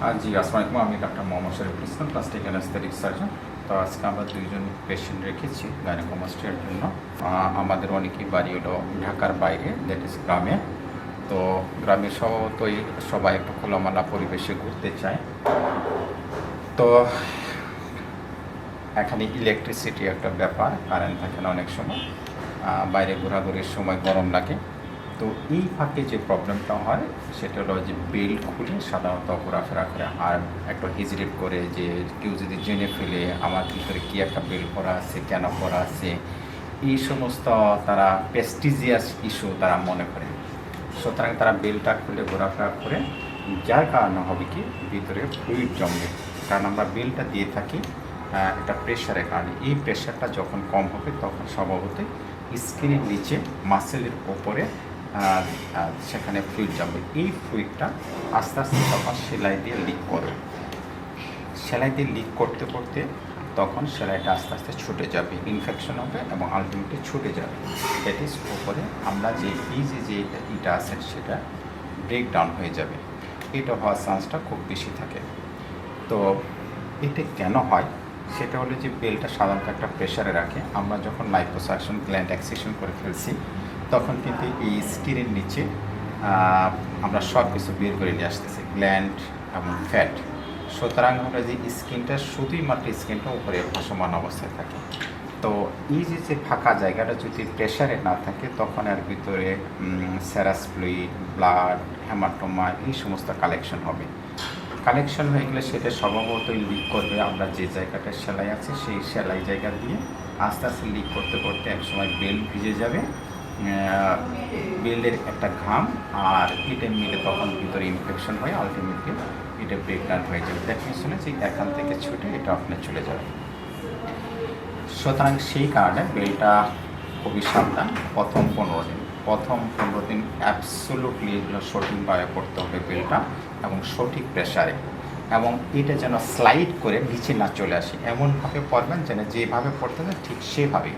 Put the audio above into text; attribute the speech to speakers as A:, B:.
A: জি, আসসালামু আলাইকুম। আমি doctor Mohammad Shariful Islam plastic anaesthetic surgeon. তো আজকে আমরা দুইজন পেশেন্ট রেখেছি গাইনোকোমাস্টিয়ার জন্য। আমাদের অনেকেই বাড়ি হলো ঢাকার বাইরে দ্যাট ইজ গ্রামে। তো গ্রামে স্বভাবতই সবাই একটু খোলামালা পরিবেশে ঘুরতে চায়। তো এখানে ইলেকট্রিসিটি একটা ব্যাপার কারেন্ট থাকে না অনেক সময়। বাইরে ঘোরাঘুরির সময় গরম লাগে। তো এই ফাঁকে যে প্রবলেমটা হয়, সেটা হলো যে বেল্ট খুলে সাধারণত ঘোরাফেরা করে আর একটু হেজিটেট করে যে কেউ যদি জেনে ফেলে আমার ভিতরে কী একটা বেল্ট করা আছে, কেন করা আছে, এই সমস্ত তারা পেস্টিজিয়াস ইস্যু তারা মনে করে। সুতরাং তারা বেলটা খুলে ঘোরাফেরা করে, যার কারণে হবে কি ভিতরে ফ্লুইড জমবে কারণ আমরা বেলটা দিয়ে থাকি একটা প্রেশারের কারণে। এই প্রেশারটা যখন কম হবে, তখন স্বভাবতই স্কিনের নিচে মাসেলের ওপরে সেখানে ফ্লুইড যাবে। এই ফ্লুইডটা আস্তে আস্তে তখন সেলাই দিয়ে লিক করবে। সেলাই দিয়ে লিক করতে করতে তখন সেলাইটা আস্তে আস্তে ছুটে যাবে। ইনফেকশন হবে এবং আলটিমেটলি ছুটে যাবে। দ্যাট ইজ ওপরে আমরা যে, এই যে যে ইটা আছে সেটা ব্রেক ডাউন হয়ে যাবে। এটা হওয়ার চান্সটা খুব বেশি থাকে। তো এটা কেন হয়? সেটা হলো যে বেলটা সাধারণত একটা প্রেশারে রাখে। আমরা যখন লাইপোসাকশন গ্ল্যান্ড অ্যাক্সেশন করে ফেলছি তখন কিন্তু এই স্কিনের নিচে আমরা সব কিছু বের করে নিয়ে আসতেছি, গ্ল্যান্ড এবং ফ্যাট। সুতরাং আমরা যে স্কিনটা শুধুই মাত্র স্কিনটা উপরে ভাসমান অবস্থায় থাকে। তো এই যে যে ফাঁকা জায়গাটা যদি প্রেশারে না থাকে, তখন এর ভিতরে স্যারাস ফ্লুইড, ব্লাড হ্যামাটোমা এই সমস্ত কালেকশন হবে। কালেকশন হয়ে গেলে সেটা স্বভাবতই লিক করবে। আমরা যে জায়গাটা সেলাই আছে, সেই সেলাই জায়গা দিয়ে আস্তে আস্তে লিক করতে করতে একসময় বেল ভিজে যাবে। বেলের একটা ঘাম আর এটা মিলে তখন ভিতরে ইনফেকশন হয় আলটিমেটলি এটা ব্রেকডাউন হয়ে যাবে। দ্যাট যে এখান থেকে ছুটে এটা আপনার চলে যাবে। সুতরাং সেই কারণে বেলটা খুবই সাবধান। প্রথম পনেরো দিন। প্রথম পনেরো দিন অ্যাবসোলুটলি সঠিকভাবে করতে হবে বেলটা এবং সঠিক প্রেশারে এবং এটা যেন স্লাইড করে নিচে না চলে আসে। এমনভাবে পড়বেন যেন যেভাবে পড়তে ঠিক সেভাবে